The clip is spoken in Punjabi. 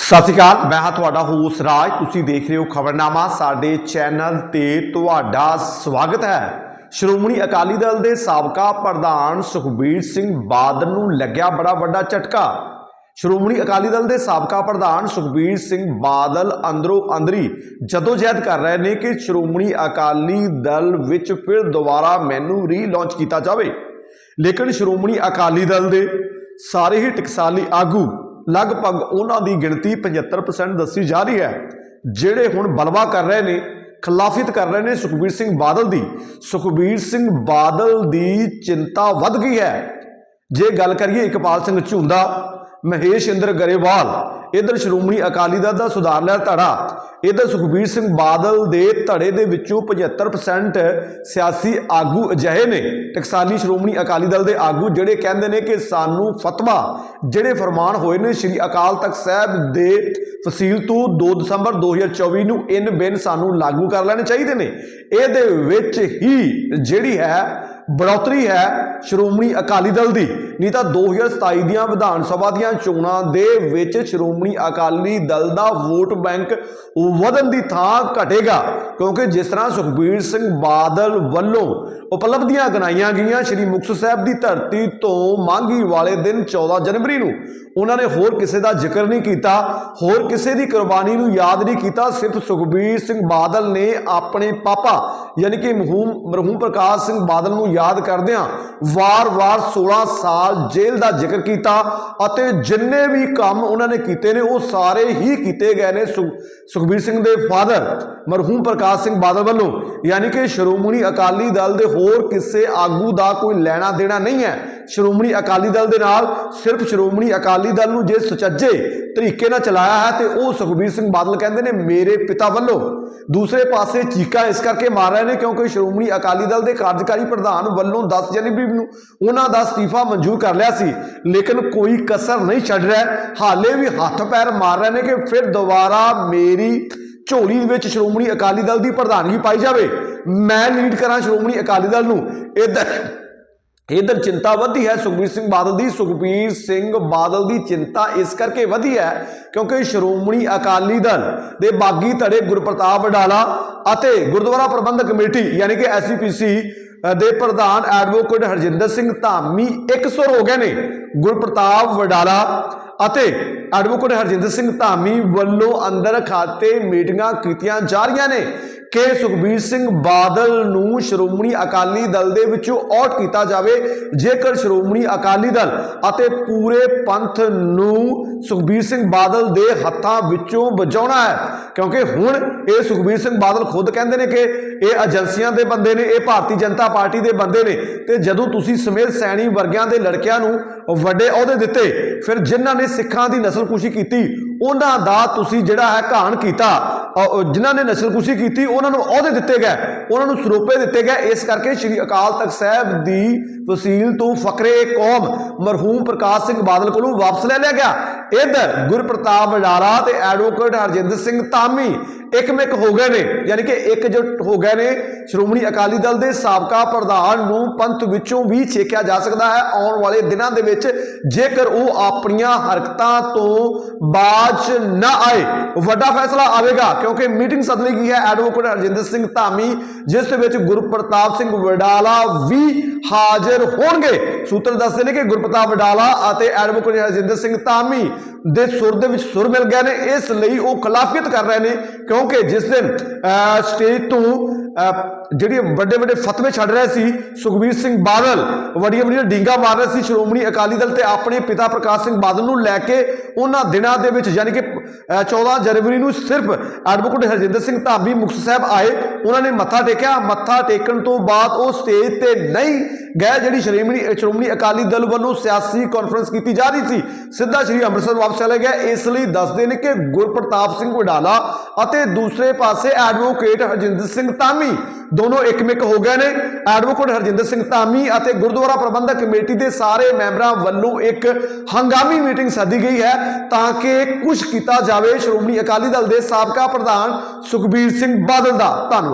ਸਤਿ ਸ਼੍ਰੀ ਅਕਾਲ, ਮੈਂ ਹਾਂ ਤੁਹਾਡਾ ਹੋਸ ਰਾਜ। ਤੁਸੀਂ ਦੇਖ ਰਹੇ ਹੋ ਖਬਰਨਾਮਾ, ਸਾਡੇ ਚੈਨਲ ਤੇ ਤੁਹਾਡਾ ਸਵਾਗਤ ਹੈ। ਸ਼੍ਰੋਮਣੀ ਅਕਾਲੀ ਦਲ ਦੇ ਸਾਬਕਾ ਪ੍ਰਧਾਨ ਸੁਖਬੀਰ ਸਿੰਘ ਬਾਦਲ ਨੂੰ ਲੱਗਿਆ ਬੜਾ ਵੱਡਾ ਝਟਕਾ। ਸ਼੍ਰੋਮਣੀ ਅਕਾਲੀ ਦਲ ਦੇ ਸਾਬਕਾ ਪ੍ਰਧਾਨ ਸੁਖਬੀਰ ਸਿੰਘ ਬਾਦਲ ਅੰਦਰੋਂ ਅੰਦਰੀ ਜਦੋਜਹਿਦ ਕਰ ਰਹੇ ਨੇ ਕਿ ਸ਼੍ਰੋਮਣੀ ਅਕਾਲੀ ਦਲ ਵਿੱਚ ਫਿਰ ਦੁਬਾਰਾ ਮੈਨੂੰ ਰੀਲਾਂਚ ਕੀਤਾ ਜਾਵੇ। ਲੇਕਿਨ ਸ਼੍ਰੋਮਣੀ ਅਕਾਲੀ ਦਲ ਦੇ ਸਾਰੇ ਹੀ ਟਕਸਾਲੀ ਆਗੂ ਲਗਭਗ ਉਹਨਾਂ ਦੀ ਗਿਣਤੀ 75% ਦੱਸੀ ਜਾ ਰਹੀ ਹੈ, ਜਿਹੜੇ ਹੁਣ ਬਲਵਾ ਕਰ ਰਹੇ ਨੇ, ਖਿਲਾਫਿਤ ਕਰ ਰਹੇ ਨੇ ਸੁਖਬੀਰ ਸਿੰਘ ਬਾਦਲ ਦੀ। ਸੁਖਬੀਰ ਸਿੰਘ ਬਾਦਲ ਦੀ ਚਿੰਤਾ ਵੱਧ ਗਈ ਹੈ। ਜੇ ਗੱਲ ਕਰੀਏ ਇਕਬਾਲ ਸਿੰਘ ਝੁੰਦਾ, ਮਹੇਸ਼ ਇੰਦਰ ਗਰੇਵਾਲ ਇਧਰ ਸ਼੍ਰੋਮਣੀ ਅਕਾਲੀ ਦਲ ਦਾ ਸੁਧਾਰ ਲਹਿਰ ਧੜਾ। ਇਧਰ ਸੁਖਬੀਰ ਸਿੰਘ ਬਾਦਲ ਦੇ ਧੜੇ ਦੇ ਵਿੱਚੋਂ 75% ਸਿਆਸੀ ਆਗੂ ਅਜਿਹੇ ਨੇ। ਟਕਸਾਲੀ ਸ਼੍ਰੋਮਣੀ ਅਕਾਲੀ ਦਲ ਦੇ ਆਗੂ ਜਿਹੜੇ ਕਹਿੰਦੇ ਨੇ ਕਿ ਸਾਨੂੰ ਫਤਵਾ ਜਿਹੜੇ ਫਰਮਾਨ ਹੋਏ ਨੇ, ਸ੍ਰੀ ਅਕਾਲ ਤਖਤ ਸਾਹਿਬ ਦੇ ਫਸੀਲ ਤੋਂ 2 ਦਸੰਬਰ 2024 ਨੂੰ ਇਨ ਬਿਨ ਸਾਨੂੰ ਲਾਗੂ ਕਰ ਲੈਣੇ ਚਾਹੀਦੇ ਨੇ। ਇਹਦੇ ਵਿੱਚ ਹੀ ਜਿਹੜੀ ਹੈ ਬੜੋਤਰੀ ਹੈ ਸ਼੍ਰੋਮਣੀ ਅਕਾਲੀ ਦਲ ਦੀ। ਨਹੀਂ ਤਾਂ 2027 ਦੀਆਂ ਵਿਧਾਨ ਸਭਾ ਦੀਆਂ ਚੋਣਾਂ ਦੇ ਵਿੱਚ ਸ਼੍ਰੋਮਣੀ ਅਕਾਲੀ ਦਲ ਦਾ ਵੋਟ ਬੈਂਕ ਵਧਣ ਦੀ ਥਾਂ ਘਟੇਗਾ। ਕਿਉਂਕਿ ਜਿਸ ਤਰ੍ਹਾਂ ਸੁਖਬੀਰ ਸਿੰਘ ਬਾਦਲ ਵੱਲੋਂ ਉਪਲਬਧੀਆਂ ਗਨਾਈਆਂ ਗਈਆਂ ਸ਼੍ਰੀ ਮੁਕਤਸਰ ਸਾਹਿਬ ਦੀ ਧਰਤੀ ਤੋਂ ਮੰਗੀ ਵਾਲੇ ਦਿਨ 14 ਜਨਵਰੀ ਨੂੰ, ਉਹਨਾਂ ਨੇ ਹੋਰ ਕਿਸੇ ਦਾ ਜ਼ਿਕਰ ਨਹੀਂ ਕੀਤਾ, ਹੋਰ ਕਿਸੇ ਦੀ ਕੁਰਬਾਨੀ ਨੂੰ ਯਾਦ ਨਹੀਂ ਕੀਤਾ, ਸਿਰਫ ਸੁਖਬੀਰ ਸਿੰਘ ਬਾਦਲ ਨੇ ਆਪਣੇ ਪਾਪਾ, ਯਾਨੀ ਕਿ ਮਰਹੂਮ ਮਰਹੂਮ ਪ੍ਰਕਾਸ਼ ਸਿੰਘ ਬਾਦਲ ਨੂੰ ਯਾਦ ਕਰਦਿਆਂ ਵਾਰ-ਵਾਰ 16 ਸਾਲ ਜੇਲ੍ਹ ਦਾ ਜ਼ਿਕਰ ਕੀਤਾ ਅਤੇ ਜਿੰਨੇ ਵੀ ਕੰਮ ਉਹਨਾਂ ਨੇ ਕੀਤੇ ਨੇ, ਉਹ ਸਾਰੇ ਹੀ ਕੀਤੇ ਗਏ ਨੇ ਸੁਖਬੀਰ ਸਿੰਘ ਦੇ ਫਾਦਰ, ਮਰਹੂਮ ਪ੍ਰਕਾਸ਼ ਸਿੰਘ ਬਾਦਲ ਵੱਲੋਂ। ਯਾਨੀ ਕਿ ਸ਼੍ਰੋਮਣੀ ਅਕਾਲੀ ਦਲ ਦੇ ਹੋਰ ਕਿਸੇ ਆਗੂ ਦਾ ਕੋਈ ਲੈਣਾ ਦੇਣਾ ਨਹੀਂ ਹੈ। ਸ਼੍ਰੋਮਣੀ ਅਕਾਲੀ ਦਲ ਦੇ ਨਾਲ ਸਿਰਫ ਸ਼੍ਰੋਮਣੀ ਅਕਾਲੀ ਦਲ ਨੂੰ ਜੇ ਸੁਚੱਜੇ ਤਰੀਕੇ ਨਾਲ ਚਲਾਇਆ ਹੈ, ਤੇ ਉਹ ਸੁਖਬੀਰ ਸਿੰਘ ਬਾਦਲ ਕਹਿੰਦੇ ਨੇ, ਮੇਰੇ ਪਿਤਾ ਵੱਲੋਂ। ਦੂਸਰੇ ਪਾਸੇ ਚੀਕਾ ਇਸ ਕਰਕੇ ਮਾਰ ਰਹੇ ਨੇ ਕਿਉਂਕਿ ਸ਼੍ਰੋਮਣੀ ਅਕਾਲੀ ਦਲ ਦੇ ਕਾਰਜਕਾਰੀ ਪ੍ਰਧਾਨ ਵੱਲੋਂ 10 ਜਨਵਰੀ ਨੂੰ ਉਹਨਾਂ ਦਾ ਅਸਤੀਫਾ ਮਨਜ਼ੂਰ ਕਰ ਲਿਆ ਸੀ। ਲੇਕਿਨ ਕੋਈ ਕਸਰ ਨਹੀਂ ਛੱਡ ਰਿਹਾ। ਹਾਲੇ ਵੀ ਹੱਥ ਪੈਰ ਮਾਰ ਰਹੇ ਨੇ ਕਿ ਫਿਰ ਦੁਬਾਰਾ ਮੇਰੀ ਝੋਲੀ ਵਿੱਚ ਸ਼੍ਰੋਮਣੀ ਅਕਾਲੀ ਦਲ ਦੀ ਪ੍ਰਧਾਨਗੀ ਪਾਈ ਜਾਵੇ। ਮੈਂ ਲੀਡ ਕਰਾਂ ਸ਼੍ਰੋਮਣੀ ਅਕਾਲੀ ਦਲ ਨੂੰ। ਇਧਰ ਇਧਰ ਚਿੰਤਾ ਵਧੀ ਹੈ। ਸੁਖਬੀਰ ਸਿੰਘ ਬਾਦਲ ਦੀ ਸੁਖਬੀਰ ਸਿੰਘ ਬਾਦਲ ਦੀ ਚਿੰਤਾ ਇਸ ਕਰਕੇ ਵਧੀ ਹੈ ਕਿਉਂਕਿ ਸ਼੍ਰੋਮਣੀ ਅਕਾਲੀ ਦਲ ਦੇ ਬਾਗੀ ਧੜੇ ਗੁਰਪ੍ਰਤਾਪ ਵਡਾਲਾ ਅਤੇ ਗੁਰਦੁਆਰਾ ਪ੍ਰਬੰਧਕ ਕਮੇਟੀ, ਯਾਨੀ ਕਿ ਐਸਪੀਸੀ ਦੇ ਪ੍ਰਧਾਨ ਐਡਵੋਕੇਟ ਹਰਜਿੰਦਰ ਸਿੰਘ ਧਾਮੀ ਇੱਕ ਸੁਰ ਹੋ ਗਏ ਨੇ। ਗੁਰਪ੍ਰਤਾਪ ਵਡਾਲਾ ਅਤੇ ਐਡਵੋਕੇਟ ਹਰਜਿੰਦਰ ਸਿੰਘ ਧਾਮੀ ਵੱਲੋਂ ਅੰਦਰ ਖਾਤੇ ਮੀਟਿੰਗਾਂ ਕੀਤੀਆਂ ਜਾ ਰਹੀਆਂ ਨੇ। ਕਿ ਸੁਖਬੀਰ ਸਿੰਘ ਬਾਦਲ ਨੂੰ ਸ਼੍ਰੋਮਣੀ ਅਕਾਲੀ ਦਲ ਦੇ ਵਿੱਚੋਂ ਆਊਟ ਕੀਤਾ ਜਾਵੇ। ਜੇਕਰ ਸ਼੍ਰੋਮਣੀ ਅਕਾਲੀ ਦਲ ਅਤੇ ਪੂਰੇ ਪੰਥ ਨੂੰ ਸੁਖਬੀਰ ਸਿੰਘ ਬਾਦਲ ਦੇ ਹੱਥਾਂ ਵਿੱਚੋਂ ਬਚਾਉਣਾ ਹੈ, ਕਿਉਂਕਿ ਹੁਣ ਇਹ ਸੁਖਬੀਰ ਸਿੰਘ ਬਾਦਲ ਖੁਦ ਕਹਿੰਦੇ ਨੇ ਕਿ ਇਹ ਏਜੰਸੀਆਂ ਦੇ ਬੰਦੇ ਨੇ, ਇਹ ਭਾਰਤੀ ਜਨਤਾ ਪਾਰਟੀ ਦੇ ਬੰਦੇ ਨੇ ਤੇ ਜਦੋਂ ਤੁਸੀਂ ਸਮੇਤ ਸੈਣੀ ਵਰਗਿਆਂ ਦੇ ਲੜਕਿਆਂ ਨੂੰ ਵੱਡੇ ਅਹੁਦੇ ਦਿੱਤੇ, ਫਿਰ ਜਿਨ੍ਹਾਂ ਨੇ ਸਿੱਖਾਂ ਦੀ ਨਸਲਕੁਸ਼ੀ ਕੀਤੀ, ਉਹਨਾਂ ਦਾ ਤੁਸੀਂ ਜਿਹੜਾ ਹੈ ਘਾਣ ਕੀਤਾ। ਜਿਨ੍ਹਾਂ ਨੇ ਨਸਲਕੁਸ਼ੀ ਕੀਤੀ, ਉਹਨਾਂ ਨੂੰ ਅਹੁਦੇ ਦਿੱਤੇ ਗਏ। ਉਹਨਾਂ ਨੂੰ ਸਰੋਪੇ ਦਿੱਤੇ ਗਏ। ਇਸ ਕਰਕੇ ਸ੍ਰੀ ਅਕਾਲ ਤਖਤ ਸਾਹਿਬ ਦੀ ਵਸੀਲ ਤੋਂ ਫਕਰੇ ਕੌਮ ਮਰਹੂਮ ਪ੍ਰਕਾਸ਼ ਸਿੰਘ ਬਾਦਲ ਕੋਲੋਂ ਵਾਪਸ ਲੈ ਲਿਆ ਗਿਆ। ਇਧਰ ਗੁਰਪ੍ਰਤਾਪ ਵਡਾਰਾ ਤੇ ਐਡਵੋਕੇਟ ਹਰਜਿੰਦਰ ਸਿੰਘ ਧਾਮੀ ਇੱਕਮਿਕ ਹੋ ਗਏ ਨੇ, ਯਾਨੀ ਕਿ ਇਕਜੁੱਟ ਹੋ ਗਏ ਨੇ। ਸ਼੍ਰੋਮਣੀ ਅਕਾਲੀ ਦਲ ਦੇ ਸਾਬਕਾ ਪ੍ਰਧਾਨ ਨੂੰ ਪੰਥ ਵਿੱਚੋਂ ਵੀ ਛੇਕਿਆ ਜਾ ਸਕਦਾ ਹੈ। ਆਉਣ ਵਾਲੇ ਦਿਨਾਂ ਦੇ ਵਿੱਚ ਜੇਕਰ ਉਹ ਆਪਣੀਆਂ ਹਰਕਤਾਂ ਤੋਂ ਬਾਜ ਨਾ ਆਏ, ਵੱਡਾ ਫੈਸਲਾ ਆਵੇਗਾ, ਕਿਉਂਕਿ ਮੀਟਿੰਗ ਸੱਦ ਲਈ ਗਈ ਹੈ ਐਡਵੋਕੇਟ ਹਰਜਿੰਦਰ ਸਿੰਘ ਧਾਮੀ, ਜਿਸ ਦੇ ਵਿੱਚ ਗੁਰਪ੍ਰਤਾਪ ਸਿੰਘ ਵਡਾਲਾ ਵੀ ਹਾਜ਼ਰ ਹੋਣਗੇ। ਸੂਤਰ ਦੱਸਦੇ ਨੇ ਕਿ ਗੁਰਪ੍ਰਤਾਪ ਵਡਾਲਾ ਅਤੇ ਐਡਵੋਕੇਟ ਹਰਜਿੰਦਰ ਸਿੰਘ ਧਾਮੀ ਦੇ ਸੁਰ ਦੇ ਵਿੱਚ ਸੁਰ ਮਿਲ ਗਏ ਨੇ। ਇਸ ਲਈ ਉਹ ਖਿਲਾਫੀਅਤ ਕਰ ਰਹੇ ਨੇ ਕਿਉਂਕਿ ਜਿਸ ਦਿਨ ਅਹ, ਸਟੇਜ ਤੋਂ ਜਿਹੜੀ ਵੱਡੇ ਵੱਡੇ ਫਤਵੇ ਛੱਡ ਰਹੇ ਸੀ ਸੁਖਬੀਰ ਸਿੰਘ ਬਾਦਲ ਵੱਡੀਆਂ ਵੱਡੀਆਂ ਡੀਂਗਾ ਮਾਰ ਰਹੇ ਸੀ ਸ਼੍ਰੋਮਣੀ ਅਕਾਲੀ ਦਲ ਤੇ ਆਪਣੇ ਪਿਤਾ ਪ੍ਰਕਾਸ਼ ਸਿੰਘ ਬਾਦਲ ਨੂੰ ਲੈ ਕੇ ਉਹਨਾਂ ਦਿਨਾਂ ਦੇ ਵਿੱਚ ਯਾਨੀ ਕਿ ਅਹ, 14 ਜਨਵਰੀ ਨੂੰ ਸਿਰਫ ਐਡਵੋਕੇਟ ਹਰਜਿੰਦਰ ਸਿੰਘ ਧਾਬੀ ਮੁਕਤਸਰ ਸਾਹਿਬ ਆਏ ਉਹਨਾਂ ਨੇ ਮੱਥਾ ਟੇਕਿਆ। ਮੱਥਾ ਟੇਕਣ ਤੋਂ ਬਾਅਦ ਉਹ ਸਟੇਜ ਤੇ ਨਹੀਂ ਗਏ ਜਿਹੜੀ ਸ਼੍ਰੋਮਣੀ ਸ਼੍ਰੋਮਣੀ ਅਕਾਲੀ ਦਲ ਵੱਲੋਂ ਸਿਆਸੀ ਕਾਨਫਰੰਸ ਕੀਤੀ ਜਾ ਰਹੀ ਸੀ। ਸਿੱਧਾ ਸ਼੍ਰੀ ਅੰਮ੍ਰਿਤਸਰ ਵਾਪਸ ਚਲੇ ਗਏ। ਇਸ ਲਈ ਦੱਸਦੇ ਨੇ ਕਿ ਗੁਰਪ੍ਰਤਾਪ ਸਿੰਘ ਵਡਾਲਾ ਅਤੇ ਦੂਸਰੇ ਪਾਸੇ ਐਡਵੋਕੇਟ ਹਰਜਿੰਦਰ ਸਿੰਘ ਧਾਮੀ ਦੋਨੋਂ ਇੱਕਮਿਕ ਹੋ ਗਏ ਨੇ। ਐਡਵੋਕੇਟ ਹਰਜਿੰਦਰ ਸਿੰਘ ਧਾਮੀ ਅਤੇ ਗੁਰਦੁਆਰਾ ਪ੍ਰਬੰਧਕ ਕਮੇਟੀ ਦੇ ਸਾਰੇ ਮੈਂਬਰਾਂ ਵੱਲੋਂ ਇੱਕ ਹੰਗਾਮੀ ਮੀਟਿੰਗ ਸੱਦੀ ਗਈ ਹੈ ਤਾਂ ਕਿ ਕੁਝ ਕੀਤਾ ਜਾਵੇ। ਸ਼੍ਰੋਮਣੀ ਅਕਾਲੀ ਦਲ ਦੇ ਸਾਬਕਾ ਪ੍ਰਧਾਨ ਸੁਖਬੀਰ ਸਿੰਘ ਬਾਦਲ ਦਾ। ਧੰਨਵਾਦ।